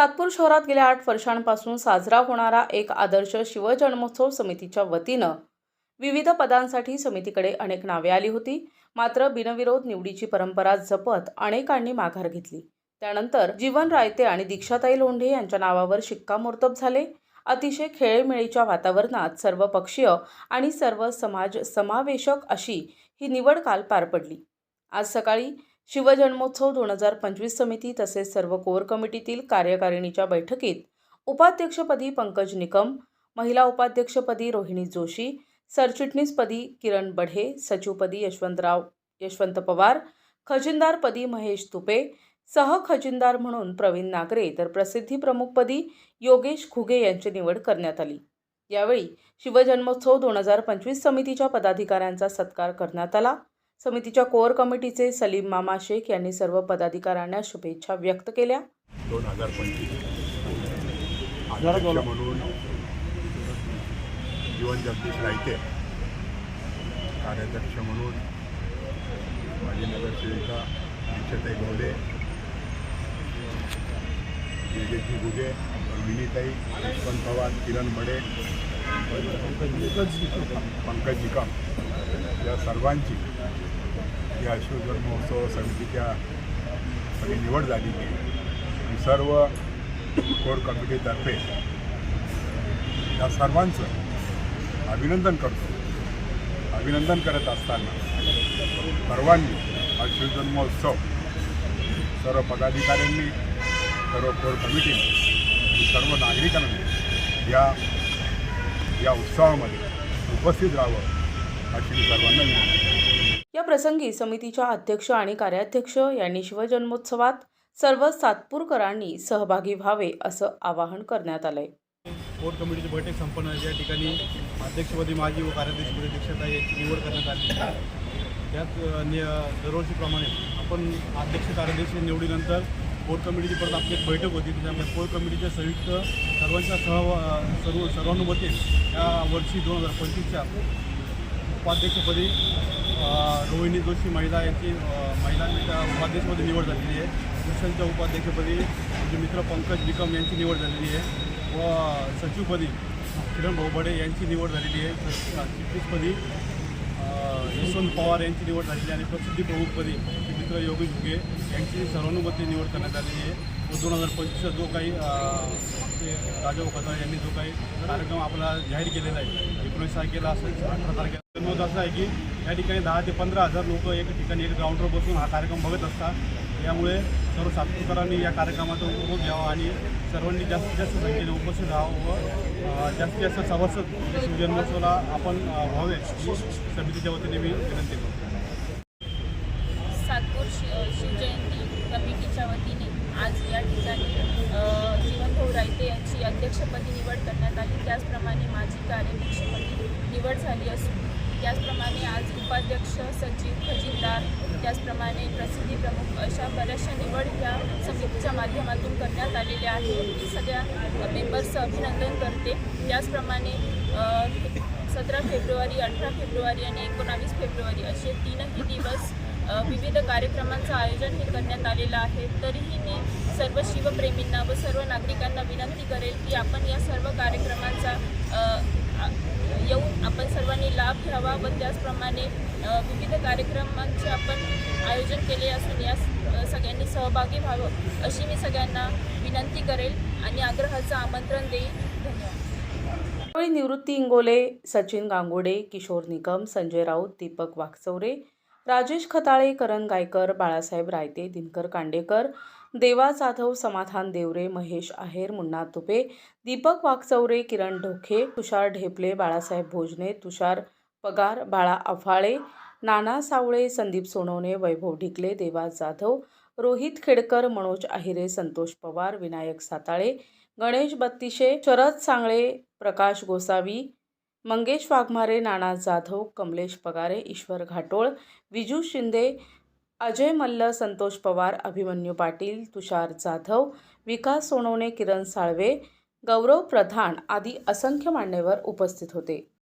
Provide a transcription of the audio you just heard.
सातपूर शहरात गेल्या आठ वर्षांपासून साजरा होणारा एक आदर्श शिवजन्मोत्सव समितीच्या वतीनं विविध पदांसाठी समितीकडे अनेक नावे आली होती. मात्र बिनविरोध निवडीची परंपरा जपत अनेकांनी माघार घेतली. त्यानंतर जीवन रायते आणि दीक्षाताई लोंढे यांच्या नावावर शिक्कामोर्तब झाले. अतिशय खेळीमेळीच्या वातावरणात सर्व पक्षीय आणि सर्व समाज समावेशक अशी ही निवड काल पार पडली. आज सकाळी शिवजन्मोत्सव दोन हजार पंचवीस समिती तसेच सर्व कोर कमिटीतील कार्यकारिणीच्या बैठकीत उपाध्यक्षपदी पंकज निकम महिला उपाध्यक्षपदी रोहिणी जोशी सरचिटणीसपदी किरण बढे सचिवपदी यशवंतराव यशवंत पवार खजिनदारपदी महेश तुपे सहखजिनदार म्हणून प्रवीण नागरे तर प्रसिद्धी प्रमुखपदी योगेश खुगे यांची निवड करण्यात आली. यावेळी शिवजन्मोत्सव दोन हजार पंचवीस समितीच्या पदाधिकाऱ्यांचा सत्कार करण्यात आला. समितीच्या कोअर कमिटीचे सलीम मामा शेख यांनी सर्व पदाधिकाऱ्यांना शुभेच्छा व्यक्त केल्या. दोन हजार पंचवीस. म्हणून जीवन जगदीश रायते. कार्याध्यक्ष म्हणून माजी नगरसेविका दीक्षाताई गोले योगेशजी गुगे विनीताई यशवंत पवार किरण बडे पंकज निकम. या सर्वांची या शिवजन्मोत्सव समितीच्या सगळी निवड झालेली आहे सर्व कोर कमिटीतर्फे या सर्वांचं अभिनंदन करतो. अभिनंदन करत असताना सर्वांनी हा शिवजन्मोत्सव सर्व पदाधिकाऱ्यांनी सर्व कोर कमिटीने आणि सर्व नागरिकांनी या या उत्सवामध्ये उपस्थित राहावं अशी मी सर्वांना विनंती या प्रसंगी समितीच्या अध्यक्ष आणि कार्याध्यक्ष यांनी शिवजन्मोत्सवात सर्व सातपूरकरांनी सहभागी व्हावे असं आवाहन करण्यात आलंय. कोर कमिटीची बैठक संपन्न झाली. या ठिकाणी अध्यक्षपदी माजी व कार्याध्यक्षपदी दीक्षाताई याची निवड करण्यात आली. त्यात नि दरवर्षीप्रमाणे आपण अध्यक्ष कार्याध्यक्ष निवडीनंतर कोर कमिटीची परत आपली एक बैठक होती. त्याच्यामध्ये कोर कमिटीच्या संयुक्त सर्वांच्या सह सर्व सर्वानुमते या वर्षी दोन हजार पंचवीसच्या उपाध्यक्षपदी रोहिणी जोशी महिला यांची महिलांच्या उपाध्यक्षपदी निवड झालेली आहे. पुरुषांच्या उपाध्यक्षपदी माझे मित्र पंकज निकम यांची निवड झालेली आहे. व सचिवपदी किरण भाऊबडे यांची निवड झालेली आहे. चिटणीसपदी यशवंत पवार यांची निवड झालेली आहे आणि प्रसिद्धी प्रमुखपदी मित्र योगी झुगे यांची सर्वानुमते निवड करण्यात आलेली आहे. व दोन हजार पंचवीसचा जो काही राजा ते खताळ यांनी जो काही कार्यक्रम आपला जाहीर केलेला आहे एकोणीस तारखेला असं अठरा तारखेला. नोंद असं आहे की या ठिकाणी दहा ते पंधरा हजार लोक एका ठिकाणी एक ग्राउंडवर बसून हा कार्यक्रम बघत असतात. यामुळे सर्व सातपूरकरांनी या कार्यक्रमाचा उपभोग घ्यावा आणि सर्वांनी जास्तीत जास्त संख्येने उपस्थित राहावं व जास्तीत जास्त सभासद म्हणजे या शिवजन्मोत्सवाला आपण व्हावे ही समितीच्या वतीने मी विनंती करतो. सातपूर शि शिवजयंती कमिटीच्या वतीने आज या ठिकाणी जीवनभाऊ रायते यांची अध्यक्षपदी निवड करण्यात आली. त्याचप्रमाणे माझी कार्याध्यक्षपदी निवड झाली असून त्याचप्रमाणे आज उपाध्यक्ष सचिव खजिनदार त्याचप्रमाणे प्रसिद्धी प्रमुख अशा बऱ्याचशा निवड ह्या समितीच्या माध्यमातून करण्यात आलेल्या आहे मी सगळ्या मेंबर्सचं अभिनंदन करते. त्याचप्रमाणे सतरा फेब्रुवारी अठरा फेब्रुवारी आणि एकोणावीस फेब्रुवारी असे तीनही दिवस विविध कार्यक्रमांचं आयोजन हे करण्यात आलेलं आहे. तरीही मी सर्व शिवप्रेमींना व सर्व नागरिकांना विनंती करेल की आपण या सर्व कार्यक्रमांचा अ, आ- येऊन आपण सर्वांनी लाभ व त्याचप्रमाणे विविध कार्यक्रमांचे आपण आयोजन केले असून या सगळ्यांनी सहभागी व्हावं अशी मी सगळ्यांना विनंती करेल आणि आग्रहाचं आमंत्रण देईल. धन्यवाद. यावेळी निवृत्ती इंगोले सचिन गांगोडे किशोर निकम संजय राऊत दीपक वाकचौरे राजेश खताळे करण गायकर बाळासाहेब रायते दिनकर कांडेकर देवा जाधव समाधान देवरे महेश आहेर मुन्ना तुपे दीपक वाकचौरे किरण ढोके तुषार ढेपले बाळासाहेब भोजने तुषार पगार बाळा अफाळे नाना सावळे संदीप सोनवणे वैभव ढिकले देवा जाधव रोहित खेडकर मनोज आहिरे संतोष पवार विनायक साताळे गणेश बत्तीशे शरद सांगळे प्रकाश गोसावी मंगेश वाघमारे नाना जाधव कमलेश पगारे ईश्वर घाटोळ विजू शिंदे अजय मल्ल संतोष पवार अभिमन्यू पाटील तुषार जाधव विकास सोनवणे किरण साळवे गौरव प्रधान आदी असंख्य मान्यवर उपस्थित होते.